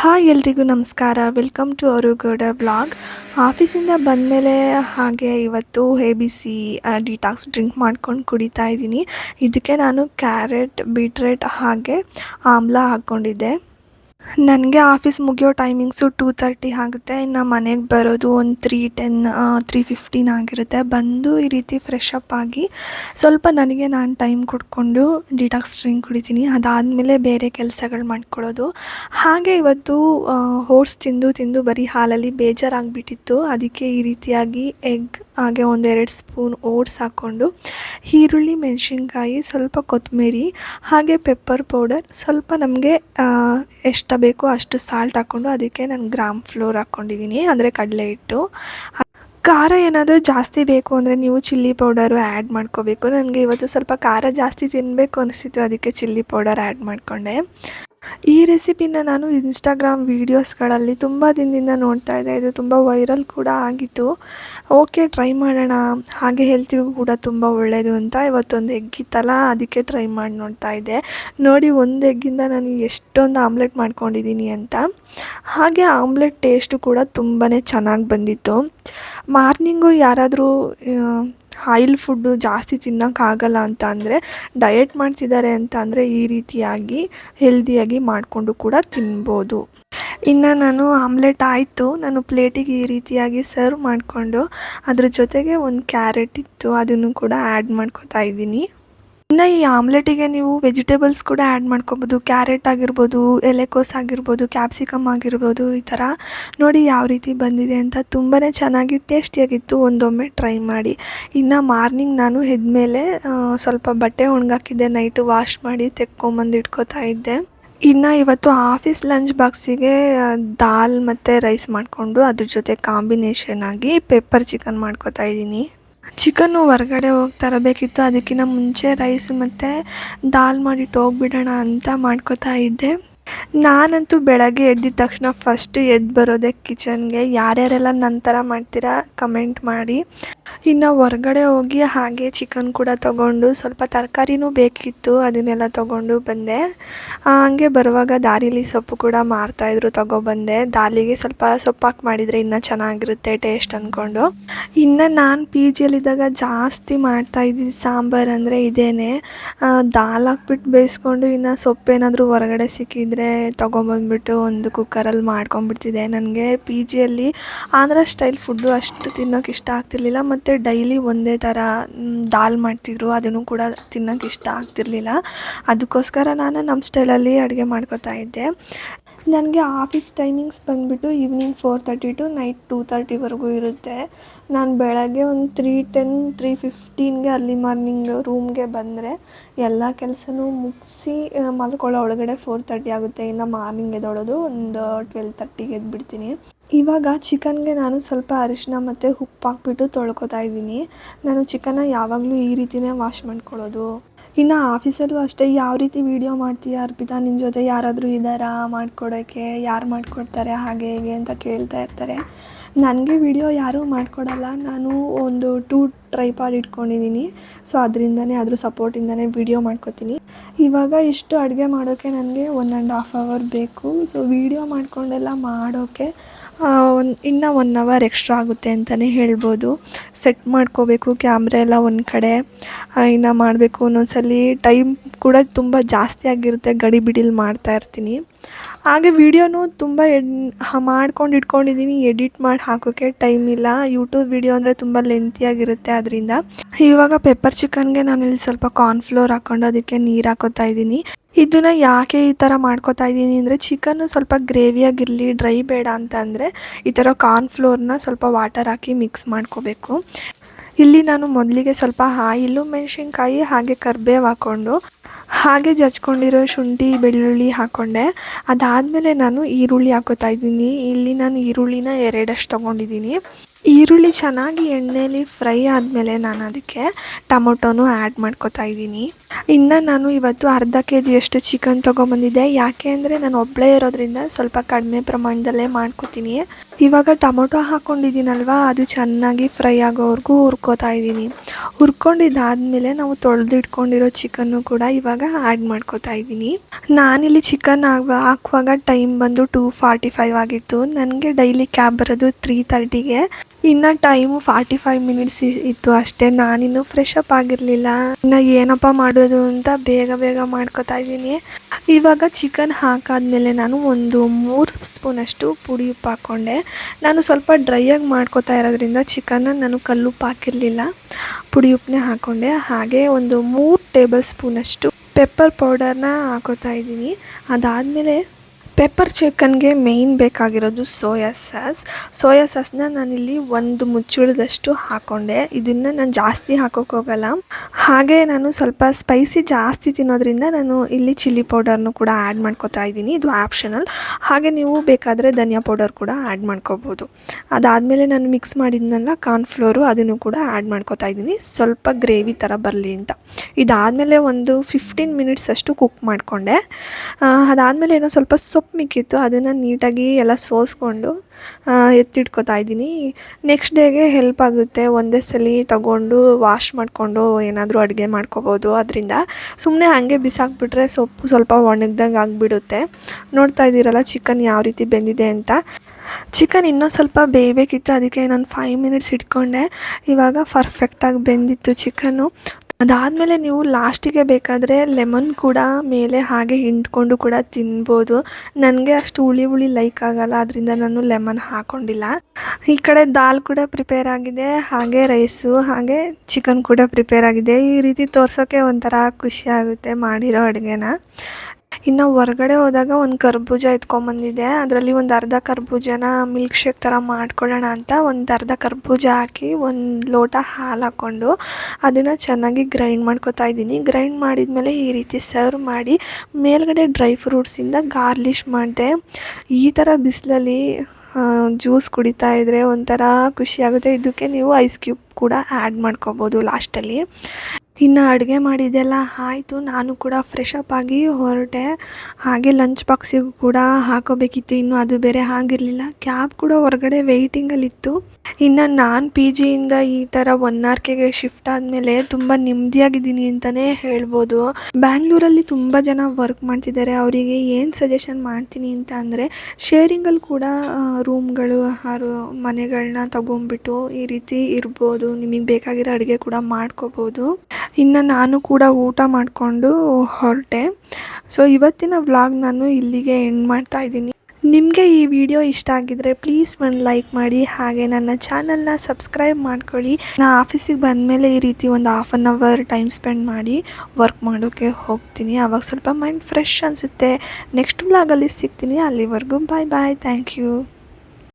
Hi ಎಲ್ರಿಗೂ ನಮಸ್ಕಾರ. Welcome to ಅವರುಗೌಡ blog ಆಫೀಸಿಂದ ಬಂದಮೇಲೆ ಹಾಗೆ ಇವತ್ತು A B C detox drink ಮಾಡ್ಕೊಂಡು ಕುಡಿತಾ ಇದ್ದೀನಿ. ಇದಕ್ಕೆ ನಾನು ಕ್ಯಾರೆಟ್ ಬೀಟ್ರೇಟ್ ಹಾಗೆ ಆಮ್ಲ ಹಾಕ್ಕೊಂಡಿದ್ದೆ. ನನಗೆ ಆಫೀಸ್ ಮುಗಿಯೋ ಟೈಮಿಂಗ್ಸು ಟೂ ತರ್ಟಿ ಆಗುತ್ತೆ. ಇನ್ನು ಮನೆಗೆ ಬರೋದು ಒಂದು ತ್ರೀ ಟೆನ್ ತ್ರೀ ಫಿಫ್ಟೀನ್ ಆಗಿರುತ್ತೆ. ಬಂದು ಈ ರೀತಿ ಫ್ರೆಶ್ ಅಪ್ ಆಗಿ ಸ್ವಲ್ಪ ನನಗೆ ನಾನು ಟೈಮ್ ಕೊಟ್ಕೊಂಡು ಡಿಟಾಕ್ಸ್ ಡ್ರಿಂಕ್ ಕುಡಿತೀನಿ. ಅದಾದಮೇಲೆ ಬೇರೆ ಕೆಲಸಗಳು ಮಾಡ್ಕೊಳ್ಳೋದು. ಹಾಗೆ ಇವತ್ತು ಓಟ್ಸ್ ತಿಂದು ತಿಂದು ಬರೀ ಹಾಲಲ್ಲಿ ಬೇಜಾರಾಗಿಬಿಟ್ಟಿತ್ತು. ಅದಕ್ಕೆ ಈ ರೀತಿಯಾಗಿ ಎಗ್ ಹಾಗೆ ಒಂದೆರಡು ಸ್ಪೂನ್ ಓಟ್ಸ್ ಹಾಕ್ಕೊಂಡು ಈರುಳ್ಳಿ, ಮೆಣಸಿನ್ಕಾಯಿ, ಸ್ವಲ್ಪ ಕೊತ್ತಂಬರಿ, ಹಾಗೆ ಪೆಪ್ಪರ್ ಪೌಡರ್ ಸ್ವಲ್ಪ ನಮಗೆ ಎಷ್ಟು ಬೇಕೋ ಅಷ್ಟು ಸಾಲ್ಟ್ ಹಾಕ್ಕೊಂಡು ಅದಕ್ಕೆ ನಾನು ಗ್ರಾಮ್ ಫ್ಲೋರ್ ಹಾಕ್ಕೊಂಡಿದ್ದೀನಿ ಅಂದರೆ ಕಡಲೆ ಹಿಟ್ಟು. ಖಾರ ಏನಾದರೂ ಜಾಸ್ತಿ ಬೇಕು ಅಂದರೆ ನೀವು ಚಿಲ್ಲಿ ಪೌಡರು ಆ್ಯಡ್ ಮಾಡ್ಕೋಬೇಕು. ನನಗೆ ಇವತ್ತು ಸ್ವಲ್ಪ ಖಾರ ಜಾಸ್ತಿ ತಿನ್ನಬೇಕು ಅನಿಸಿತು ಅದಕ್ಕೆ ಚಿಲ್ಲಿ ಪೌಡರ್ ಆ್ಯಡ್ ಮಾಡಿಕೊಂಡೆ. ಈ ರೆಸಿಪಿನ ನಾನು ಇನ್ಸ್ಟಾಗ್ರಾಮ್ ವೀಡಿಯೋಸ್ಗಳಲ್ಲಿ ತುಂಬ ದಿನದಿಂದ ನೋಡ್ತಾ ಇದ್ದೆ. ಇದು ತುಂಬ ವೈರಲ್ ಕೂಡ ಆಗಿತ್ತು. ಓಕೆ ಟ್ರೈ ಮಾಡೋಣ. ಹಾಗೆ ಹೆಲ್ತಿಗೂ ಕೂಡ ತುಂಬ ಒಳ್ಳೆಯದು ಅಂತ ಇವತ್ತೊಂದು ಎಗ್ಗಿತ್ತಲ್ಲ ಅದಕ್ಕೆ ಟ್ರೈ ಮಾಡಿ ನೋಡ್ತಾ ಇದ್ದೆ. ನೋಡಿ, ಒಂದು ಎಗ್ಗಿಂದ ನಾನು ಎಷ್ಟೊಂದು ಆಮ್ಲೆಟ್ ಮಾಡ್ಕೊಂಡಿದ್ದೀನಿ ಅಂತ. ಹಾಗೆ ಆಮ್ಲೆಟ್ ಟೇಸ್ಟು ಕೂಡ ತುಂಬಾ ಚೆನ್ನಾಗಿ ಬಂದಿತ್ತು. ಮಾರ್ನಿಂಗು ಯಾರಾದರೂ ಆಯಿಲ್ ಫುಡ್ಡು ಜಾಸ್ತಿ ತಿನ್ನೋಕ್ಕಾಗಲ್ಲ ಅಂತ ಅಂದರೆ ಡಯಟ್ ಮಾಡ್ತಿದ್ದಾರೆ ಅಂತ ಅಂದರೆ ಈ ರೀತಿಯಾಗಿ ಹೆಲ್ದಿಯಾಗಿ ಮಾಡಿಕೊಂಡು ಕೂಡ ತಿನ್ಬೋದು. ಇನ್ನು ನಾನು ಆಮ್ಲೆಟ್ ಆಯಿತು. ನಾನು ಪ್ಲೇಟಿಗೆ ಈ ರೀತಿಯಾಗಿ ಸರ್ವ್ ಮಾಡಿಕೊಂಡು ಅದ್ರ ಜೊತೆಗೆ ಒಂದು ಕ್ಯಾರೆಟ್ ಇತ್ತು. ಅದನ್ನು ಕೂಡ ಆ್ಯಡ್ ಮಾಡ್ಕೋತಾ ಇದ್ದೀನಿ. ಇನ್ನು ಈ ಆಮ್ಲೆಟಿಗೆ ನೀವು ವೆಜಿಟೇಬಲ್ಸ್ ಕೂಡ ಆ್ಯಡ್ ಮಾಡ್ಕೊಬೋದು. ಕ್ಯಾರೆಟ್ ಆಗಿರ್ಬೋದು, ಎಲೆಕೋಸ್ ಆಗಿರ್ಬೋದು, ಕ್ಯಾಪ್ಸಿಕಮ್ ಆಗಿರ್ಬೋದು, ಈ ಥರ ನೋಡಿ ಯಾವ ರೀತಿ ಬಂದಿದೆ ಅಂತ ತುಂಬಾ ಚೆನ್ನಾಗಿ ಟೇಸ್ಟಿಯಾಗಿತ್ತು. ಒಂದೊಮ್ಮೆ ಟ್ರೈ ಮಾಡಿ. ಇನ್ನು ಮಾರ್ನಿಂಗ್ ನಾನು ಎದ್ಮೇಲೆ ಸ್ವಲ್ಪ ಬಟ್ಟೆ ಒಣಗಾಕಿದ್ದೆ, ನೈಟು ವಾಶ್ ಮಾಡಿ ತೆಕ್ಕೊಂಬಂದು ಇಟ್ಕೋತಾ ಇದ್ದೆ. ಇನ್ನು ಇವತ್ತು ಆಫೀಸ್ ಲಂಚ್ ಬಾಕ್ಸಿಗೆ ದಾಲ್ ಮತ್ತು ರೈಸ್ ಮಾಡಿಕೊಂಡು ಅದ್ರ ಜೊತೆ ಕಾಂಬಿನೇಷನ್ ಆಗಿ ಪೆಪ್ಪರ್ ಚಿಕನ್ ಮಾಡ್ಕೋತಾ ಇದ್ದೀನಿ. ಚಿಕನ್ನು ಹೊರ್ಗಡೆ ಹೋಗಿ ತರಬೇಕಿತ್ತು. ಅದಕ್ಕಿಂತ ಮುಂಚೆ ರೈಸ್ ಮತ್ತು ದಾಲ್ ಮಾಡಿಟ್ಟು ಹೋಗ್ಬಿಡೋಣ ಅಂತ ಮಾಡ್ಕೋತಾ ಇದ್ದೆ. ನಾನಂತೂ ಬೆಳಗ್ಗೆ ಎದ್ದಿದ ತಕ್ಷಣ ಫಸ್ಟ್ ಎದ್ದು ಬರೋದೆ ಕಿಚನ್ಗೆ. ಯಾರ್ಯಾರೆಲ್ಲ ನನ್ನ ಥರ ಮಾಡ್ತೀರಾ ಕಮೆಂಟ್ ಮಾಡಿ. ಇನ್ನು ಹೊರಗಡೆ ಹೋಗಿ ಹಾಗೆ ಚಿಕನ್ ಕೂಡ ತೊಗೊಂಡು ಸ್ವಲ್ಪ ತರಕಾರಿನೂ ಬೇಕಿತ್ತು, ಅದನ್ನೆಲ್ಲ ತೊಗೊಂಡು ಬಂದೆ. ಹಾಗೆ ಬರುವಾಗ ದಾರಿಲಿ ಸೊಪ್ಪು ಕೂಡ ಮಾರ್ತಾಯಿದ್ರು ತೊಗೊಬಂದೆ. ದಾಲಿಗೆ ಸ್ವಲ್ಪ ಸೊಪ್ಪು ಹಾಕಿ ಮಾಡಿದರೆ ಇನ್ನೂ ಚೆನ್ನಾಗಿರುತ್ತೆ ಟೇಸ್ಟ್ ಅಂದ್ಕೊಂಡು ಇನ್ನು ನಾನು ಪಿ ಜಿಯಲ್ಲಿದ್ದಾಗ ಜಾಸ್ತಿ ಮಾಡ್ತಾ ಸಾಂಬಾರು ಅಂದರೆ ಇದೇನೆ. ದಾಲ್ ಹಾಕ್ಬಿಟ್ಟು ಬೇಯಿಸ್ಕೊಂಡು ಇನ್ನು ಸೊಪ್ಪೇನಾದರೂ ಹೊರಗಡೆ ಸಿಕ್ಕಿದರೆ ತೊಗೊಂಬಂದ್ಬಿಟ್ಟು ಒಂದು ಕುಕ್ಕರಲ್ಲಿ ಮಾಡ್ಕೊಂಬಿಡ್ತಿದ್ದೆ ನನಗೆ ಪಿ ಜಿಯಲ್ಲಿ ಆಂಧ್ರ ಸ್ಟೈಲ್ ಫುಡ್ಡು ಅಷ್ಟು ತಿನ್ನೋಕೆ ಇಷ್ಟ ಆಗ್ತಿರ್ಲಿಲ್ಲ. ಮತ್ತು ಡೈಲಿ ಒಂದೇ ಥರ ದಾಲ್ ಮಾಡ್ತಿದ್ರು. ಅದನ್ನು ಕೂಡ ತಿನ್ನೋಕೆ ಇಷ್ಟ ಆಗ್ತಿರ್ಲಿಲ್ಲ. ಅದಕ್ಕೋಸ್ಕರ ನಾನು ನಮ್ಮ ಸ್ಟೈಲಲ್ಲಿ ಅಡುಗೆ ಮಾಡ್ಕೋತಾ ಇದ್ದೆ. ನನಗೆ ಆಫೀಸ್ ಟೈಮಿಂಗ್ಸ್ ಬಂದುಬಿಟ್ಟು evening four thirty to night two ತರ್ಟಿವರೆಗೂ ಇರುತ್ತೆ. ನಾನು ಬೆಳಗ್ಗೆ ಒಂದು ತ್ರೀ ಟೆನ್, ತ್ರೀ ಫಿಫ್ಟೀನ್ಗೆ ಅರ್ಲಿ ಮಾರ್ನಿಂಗ್ ರೂಮ್ಗೆ ಬಂದರೆ ಎಲ್ಲ ಕೆಲಸನೂ ಮುಗಿಸಿ ಮಲ್ಕೊಳ್ಳೋ ಒಳಗಡೆ ಫೋರ್ ತರ್ಟಿ ಆಗುತ್ತೆ. ಇನ್ನು ಮಾರ್ನಿಂಗ್ ಎದ್ದೊಳೋದು ಒಂದು ಟ್ವೆಲ್ ತರ್ಟಿಗೆ ಎದ್ಬಿಡ್ತೀನಿ. ಇವಾಗ ಚಿಕನ್ಗೆ ನಾನು ಸ್ವಲ್ಪ ಅರಿಶಿನ ಮತ್ತು ಉಪ್ಪು ಹಾಕ್ಬಿಟ್ಟು ತೊಳ್ಕೊತಾ ಇದ್ದೀನಿ. ನಾನು ಚಿಕನ್ನ ಯಾವಾಗಲೂ ಈ ರೀತಿಯೇ ವಾಶ್ ಮಾಡ್ಕೊಳ್ಳೋದು. ಇನ್ನು ಆಫೀಸಲ್ಲೂ ಅಷ್ಟೇ, ಯಾವ ರೀತಿ ವೀಡಿಯೋ ಮಾಡ್ತೀಯ ಅರ್ಪಿತಾ? ನಿನ್ನ ಜೊತೆ ಯಾರಾದರೂ ಇದ್ದಾರಾ? ಮಾಡಿಕೊಡೋಕ್ಕೆ ಯಾರು ಮಾಡಿಕೊಡ್ತಾರೆ? ಹಾಗೆ ಹೇಗೆ ಅಂತ ಕೇಳ್ತಾ ಇರ್ತಾರೆ. ನನಗೆ ವಿಡಿಯೋ ಯಾರೂ ಮಾಡಿಕೊಡಲ್ಲ. ನಾನು ಒಂದು ಟೂ ಟ್ರೈಪಾಡ್ ಇಟ್ಕೊಂಡಿದ್ದೀನಿ ಸೊ ಅದರಿಂದನೇ, ಅದ್ರ ಸಪೋರ್ಟಿಂದನೇ ವಿಡಿಯೋ ಮಾಡ್ಕೋತೀನಿ. ಇವಾಗ ಇಷ್ಟು ಅಡುಗೆ ಮಾಡೋಕ್ಕೆ ನನಗೆ ಒನ್ ಆ್ಯಂಡ್ ಹಾಫ್ ಅವರ್ ಬೇಕು. ಸೊ ವಿಡಿಯೋ ಮಾಡ್ಕೊಂಡೆಲ್ಲ ಮಾಡೋಕ್ಕೆ ಒಂದು, ಇನ್ನೂ ಒನ್ ಅವರ್ ಎಕ್ಸ್ಟ್ರಾ ಆಗುತ್ತೆ ಅಂತಲೇ ಹೇಳ್ಬೋದು. ಸೆಟ್ ಮಾಡ್ಕೋಬೇಕು ಕ್ಯಾಮ್ರ ಎಲ್ಲ ಒಂದು ಕಡೆ. ಇನ್ನು ಮಾಡಬೇಕು ಒಂದೊಂದ್ಸಲಿ ಟೈಮ್ ಕೂಡ ತುಂಬ ಜಾಸ್ತಿ ಆಗಿರುತ್ತೆ. ಗಡಿ ಬಿಡಿಲಿ ಮಾಡ್ತಾ ಇರ್ತೀನಿ. ಹಾಗೆ ವೀಡಿಯೋನೂ ತುಂಬ ಎಡ್ ಮಾಡ್ಕೊಂಡು ಇಟ್ಕೊಂಡಿದ್ದೀನಿ ಎಡಿಟ್ ಮಾಡಿ ಹಾಕೋಕ್ಕೆ ಟೈಮ್ ಇಲ್ಲ. ಯೂಟ್ಯೂಬ್ ವಿಡಿಯೋ ಅಂದರೆ ತುಂಬ ಲೆಂತಿಯಾಗಿರುತ್ತೆ ಅದರಿಂದ ಇವಾಗ ಪೆಪ್ಪರ್ ಚಿಕನ್ಗೆ ನಾನು ಇಲ್ಲಿ ಸ್ವಲ್ಪ ಕಾರ್ನ್ಫ್ಲೋರ್ ಹಾಕ್ಕೊಂಡು ಅದಕ್ಕೆ ನೀರು ಹಾಕೋತಾ ಇದ್ದೀನಿ. ಇದನ್ನು ಯಾಕೆ ಈ ಥರ ಮಾಡ್ಕೋತಾ ಇದ್ದೀನಿ ಅಂದರೆ ಚಿಕನ್ನು ಸ್ವಲ್ಪ ಗ್ರೇವಿಯಾಗಿರಲಿ ಡ್ರೈ ಬೇಡ ಅಂತ ಅಂದರೆ ಈ ಥರ ಕಾರ್ನ್ಫ್ಲೋರ್ನ ಸ್ವಲ್ಪ ವಾಟರ್ ಹಾಕಿ ಮಿಕ್ಸ್ ಮಾಡ್ಕೋಬೇಕು. ಇಲ್ಲಿ ನಾನು ಮೊದಲಿಗೆ ಸ್ವಲ್ಪ ಆಯಿಲು ಮೆಣಸಿನ್ಕಾಯಿ ಹಾಗೆ ಕರ್ಬೇವು ಹಾಕ್ಕೊಂಡು ಹಾಗೆ ಜಚ್ಕೊಂಡಿರೋ ಶುಂಠಿ, ಬೆಳ್ಳುಳ್ಳಿ ಹಾಕ್ಕೊಂಡೆ ಅದಾದಮೇಲೆ ನಾನು ಈರುಳ್ಳಿ ಹಾಕೋತಾ ಇದ್ದೀನಿ. ಇಲ್ಲಿ ನಾನು ಈರುಳ್ಳಿನ ಎರಡಷ್ಟು ತೊಗೊಂಡಿದ್ದೀನಿ. ಈರುಳ್ಳಿ ಚೆನ್ನಾಗಿ ಎಣ್ಣೆಯಲ್ಲಿ ಫ್ರೈ ಆದಮೇಲೆ ನಾನು ಅದಕ್ಕೆ ಟೊಮೊಟೊನೂ ಆ್ಯಡ್ ಮಾಡ್ಕೋತಾ ಇದ್ದೀನಿ. ಇನ್ನು ನಾನು ಇವತ್ತು ಅರ್ಧ ಕೆ ಜಿಯಷ್ಟು ಚಿಕನ್ ತೊಗೊಂಬಂದಿದ್ದೆ. ಯಾಕೆ ಅಂದರೆ ನಾನು ಒಬ್ಬಳೇ ಇರೋದ್ರಿಂದ ಸ್ವಲ್ಪ ಕಡಿಮೆ ಪ್ರಮಾಣದಲ್ಲೇ ಮಾಡ್ಕೋತೀನಿ. ಇವಾಗ ಟೊಮೊಟೊ ಹಾಕ್ಕೊಂಡಿದ್ದೀನಲ್ವ ಅದು ಚೆನ್ನಾಗಿ ಫ್ರೈ ಆಗೋವರೆಗೂ ಹುರ್ಕೋತಾ ಇದ್ದೀನಿ. ಹುರ್ಕೊಂಡಿದ್ದಾದಮೇಲೆ ನಾವು ತೊಳೆದಿಟ್ಕೊಂಡಿರೋ ಚಿಕನ್ನು ಕೂಡ ಇವಾಗ ಆ್ಯಡ್ ಮಾಡ್ಕೋತಾ ಇದ್ದೀನಿ. ನಾನಿಲ್ಲಿ ಚಿಕನ್ ಆಗ, ಹಾಕುವಾಗ ಟೈಮ್ ಬಂದು ಟೂ ಫಾರ್ಟಿ ಫೈವ್ ಆಗಿತ್ತು. ನನಗೆ ಡೈಲಿ ಕ್ಯಾಬ್ ಬರೋದು ತ್ರೀ ತರ್ಟಿಗೆ. ಇನ್ನು ಟೈಮು ಫಾರ್ಟಿ ಫೈವ್ ಮಿನಿಟ್ಸ್ ಇತ್ತು ಅಷ್ಟೇ. ನಾನಿನ್ನು ಫ್ರೆಶ್ ಅಪ್ ಆಗಿರಲಿಲ್ಲ. ಇನ್ನು ಏನಪ್ಪ ಮಾಡೋದು ಅಂತ ಬೇಗ ಬೇಗ ಮಾಡ್ಕೊತಾ ಇದ್ದೀನಿ. ಇವಾಗ ಚಿಕನ್ ಹಾಕಾದ್ಮೇಲೆ ನಾನು ಒಂದು ಮೂರು ಸ್ಪೂನಷ್ಟು ಪುಡಿ ಉಪ್ಪು ಹಾಕ್ಕೊಂಡೆ ನಾನು ಸ್ವಲ್ಪ ಡ್ರೈಯಾಗಿ ಮಾಡ್ಕೋತಾ ಇರೋದ್ರಿಂದ ಚಿಕನ್ನ ನಾನು ಕಲ್ಲುಪ್ಪು ಹಾಕಿರಲಿಲ್ಲ. ಪುಡಿ ಉಪ್ಪನ್ನೇ ಹಾಕ್ಕೊಂಡೆ ಹಾಗೆ ಒಂದು ಮೂರು ಟೇಬಲ್ ಸ್ಪೂನಷ್ಟು ಪೆಪ್ಪರ್ ಪೌಡರ್ನ ಹಾಕೋತಾ ಇದ್ದೀನಿ. ಅದಾದಮೇಲೆ ಪೆಪ್ಪರ್ ಚಿಕನ್ಗೆ ಮೇಯ್ನ್ ಬೇಕಾಗಿರೋದು ಸೋಯಾ ಸಾಸ್ ಸೋಯಾ ಸಾಸ್ನ ನಾನಿಲ್ಲಿ ಒಂದು ಮುಚ್ಚಳದಷ್ಟು ಹಾಕ್ಕೊಂಡೆ ಇದನ್ನು ನಾನು ಜಾಸ್ತಿ ಹಾಕೋಕೆ ಹೋಗಲ್ಲ. ಹಾಗೆ ನಾನು ಸ್ವಲ್ಪ ಸ್ಪೈಸಿ ಜಾಸ್ತಿ ತಿನ್ನೋದ್ರಿಂದ ನಾನು ಇಲ್ಲಿ ಚಿಲ್ಲಿ ಪೌಡರ್ನು ಕೂಡ ಆ್ಯಡ್ ಮಾಡ್ಕೋತಾ ಇದ್ದೀನಿ. ಇದು ಆಪ್ಷನಲ್ ಹಾಗೆ ನೀವು ಬೇಕಾದರೆ ಧನಿಯಾ ಪೌಡರ್ ಕೂಡ ಆ್ಯಡ್ ಮಾಡ್ಕೋಬೋದು. ಅದಾದಮೇಲೆ ನಾನು ಮಿಕ್ಸ್ ಮಾಡಿದ್ನಲ್ಲ ಕಾರ್ನ್ಫ್ಲೋರು ಅದನ್ನು ಕೂಡ ಆ್ಯಡ್ ಮಾಡ್ಕೋತಾ ಇದ್ದೀನಿ. ಸ್ವಲ್ಪ ಗ್ರೇವಿ ಥರ ಬರಲಿ ಅಂತ. ಇದಾದಮೇಲೆ ಒಂದು ಫಿಫ್ಟೀನ್ ಮಿನಿಟ್ಸ್ ಅಷ್ಟು ಕುಕ್ ಮಾಡಿಕೊಂಡೆ. ಅದಾದಮೇಲೆ ಏನೋ ಸ್ವಲ್ಪ ಸೊಪ್ಪು ಮಿಕ್ಕಿತ್ತು, ಅದನ್ನು ನೀಟಾಗಿ ಎಲ್ಲ ಸೋಸ್ಕೊಂಡು ಎತ್ತಿಟ್ಕೊತಾ ಇದ್ದೀನಿ. ನೆಕ್ಸ್ಟ್ ಡೇಗೆ ಹೆಲ್ಪ್ ಆಗುತ್ತೆ. ಒಂದೇ ಸಲ ತಗೊಂಡು ವಾಶ್ ಮಾಡಿಕೊಂಡು ಏನಾದರೂ ಅಡುಗೆ ಮಾಡ್ಕೋಬೋದು. ಅದರಿಂದ ಸುಮ್ಮನೆ ಹಾಗೆ ಬಿಸಾಕ್ಬಿಟ್ರೆ ಸೊಪ್ಪು ಸ್ವಲ್ಪ ಒಣಗ್ದಂಗೆ ಆಗಿಬಿಡುತ್ತೆ. ನೋಡ್ತಾ ಇದ್ದೀರಲ್ಲ ಚಿಕನ್ ಯಾವ ರೀತಿ ಬೆಂದಿದೆ ಅಂತ. ಚಿಕನ್ ಇನ್ನೂ ಸ್ವಲ್ಪ ಬೇಯಬೇಕಿತ್ತು. ಅದಕ್ಕೆ ನಾನು ಫೈವ್ ಮಿನಿಟ್ಸ್ ಇಟ್ಕೊಂಡೆ. ಇವಾಗ ಪರ್ಫೆಕ್ಟಾಗಿ ಬೆಂದಿತ್ತು ಚಿಕನ್ನು ಅದಾದಮೇಲೆ ನೀವು ಲಾಸ್ಟಿಗೆ ಬೇಕಾದರೆ ಲೆಮನ್ ಕೂಡ ಮೇಲೆ ಹಾಗೆ ಹಿಂಡ್ಕೊಂಡು ಕೂಡ ತಿನ್ಬೋದು. ನನಗೆ ಅಷ್ಟು ಹುಳಿ ಹುಳಿ ಲೈಕ್ ಆಗಲ್ಲ ಅದರಿಂದ ನಾನು ಲೆಮನ್ ಹಾಕೊಂಡಿಲ್ಲ. ಈ ಕಡೆ ದಾಲ್ ಕೂಡ ಪ್ರಿಪೇರ್ ಆಗಿದೆ, ಹಾಗೆ ರೈಸು ಹಾಗೆ ಚಿಕನ್ ಕೂಡ ಪ್ರಿಪೇರ್ ಆಗಿದೆ. ಈ ರೀತಿ ತೋರ್ಸೋಕ್ಕೆ ಒಂಥರ ಖುಷಿ ಆಗುತ್ತೆ ಮಾಡಿರೋ ಅಡುಗೆನ. ಇನ್ನು ಹೊರಗಡೆ ಹೋದಾಗ ಒಂದು ಕರ್ಬೂಜ ಎತ್ಕೊಂಬಂದಿದ್ದೆ. ಅದರಲ್ಲಿ ಒಂದು ಅರ್ಧ ಕರ್ಬೂಜನ ಮಿಲ್ಕ್ ಶೇಕ್ ಥರ ಮಾಡ್ಕೊಳ್ಳೋಣ ಅಂತ ಒಂದು ಅರ್ಧ ಕರ್ಬೂಜ ಹಾಕಿ ಒಂದು ಲೋಟ ಹಾಲು ಹಾಕ್ಕೊಂಡು ಅದನ್ನು ಚೆನ್ನಾಗಿ ಗ್ರೈಂಡ್ ಮಾಡ್ಕೊತಾ ಇದ್ದೀನಿ. ಗ್ರೈಂಡ್ ಮಾಡಿದ್ಮೇಲೆ ಈ ರೀತಿ ಸರ್ವ್ ಮಾಡಿ ಮೇಲ್ಗಡೆ ಡ್ರೈ ಫ್ರೂಟ್ಸಿಂದ ಗಾರ್ಲಿಶ್ ಮಾಡಿದೆ. ಈ ಥರ ಬಿಸಿಲಲ್ಲಿ ಜ್ಯೂಸ್ ಕುಡಿತಾ ಇದ್ದರೆ ಒಂಥರ ಖುಷಿಯಾಗುತ್ತೆ ಇದಕ್ಕೆ ನೀವು ಐಸ್ ಕ್ಯೂಬ್ ಕೂಡ ಆ್ಯಡ್ ಮಾಡ್ಕೋಬೋದು ಲಾಸ್ಟಲ್ಲಿ ಇನ್ನು ಅಡುಗೆ ಮಾಡಿದ್ದೆಲ್ಲ ಆಯಿತು. ನಾನು ಕೂಡ ಫ್ರೆಶ್ ಅಪ್ ಆಗಿ ಹೊರಟೆ. ಹಾಗೆ ಲಂಚ್ ಬಾಕ್ಸಿಗೂ ಕೂಡ ಹಾಕೋಬೇಕಿತ್ತು. ಇನ್ನು ಅದು ಬೇರೆ ಆಗಿರಲಿಲ್ಲ. ಕ್ಯಾಬ್ ಕೂಡ ಹೊರಗಡೆ ವೆಯ್ಟಿಂಗಲ್ಲಿತ್ತು ಇನ್ನು ನಾನು ಪಿ ಜಿಯಿಂದ ಈ ಥರ ಒನ್ ಆರ್ ಕೆಗೆ ಶಿಫ್ಟ್ ಆದಮೇಲೆ ತುಂಬ ನೆಮ್ಮದಿಯಾಗಿದ್ದೀನಿ ಅಂತಲೇ ಹೇಳ್ಬೋದು. ಬ್ಯಾಂಗ್ಳೂರಲ್ಲಿ ತುಂಬ ಜನ ವರ್ಕ್ ಮಾಡ್ತಿದ್ದಾರೆ. ಅವರಿಗೆ ಏನು ಸಜೆಷನ್ ಮಾಡ್ತೀನಿ ಅಂತ ಅಂದರೆ ಶೇರಿಂಗಲ್ಲಿ ಕೂಡ ರೂಮ್ಗಳು ಆರು ಮನೆಗಳನ್ನ ತಗೊಂಡ್ಬಿಟ್ಟು ಈ ರೀತಿ ಇರ್ಬೋದು. ನಿಮಗೆ ಬೇಕಾಗಿರೋ ಅಡುಗೆ ಕೂಡ ಮಾಡ್ಕೋಬೋದು. ಇನ್ನು ನಾನು ಕೂಡ ಊಟ ಮಾಡಿಕೊಂಡು ಹೊರಟೆ. ಸೊ ಇವತ್ತಿನ ವ್ಲಾಗ್ ನಾನು ಇಲ್ಲಿಗೆ ಎಂಡ್ ಮಾಡ್ತಾ ಇದ್ದೀನಿ. ನಿಮಗೆ ಈ ವಿಡಿಯೋ ಇಷ್ಟ ಆಗಿದ್ರೆ ಪ್ಲೀಸ್ ಒಂದು ಲೈಕ್ ಮಾಡಿ, ಹಾಗೆ ನನ್ನ ಚಾನಲ್ನ ಸಬ್ಸ್ಕ್ರೈಬ್ ಮಾಡ್ಕೊಳ್ಳಿ. ನಾ ಆಫೀಸಿಗೆ ಬಂದಮೇಲೆ ಈ ರೀತಿ ಒಂದು half an hour time spend ಮಾಡಿ ವರ್ಕ್ ಮಾಡೋಕ್ಕೆ ಹೋಗ್ತೀನಿ. ಆವಾಗ ಸ್ವಲ್ಪ ಮೈಂಡ್ ಫ್ರೆಶ್ ಅನಿಸುತ್ತೆ. ನೆಕ್ಸ್ಟ್ ಬ್ಲಾಗಲ್ಲಿ ಸಿಗ್ತೀನಿ. ಅಲ್ಲಿವರೆಗೂ ಬಾಯ್ ಬಾಯ್ ಥ್ಯಾಂಕ್ ಯು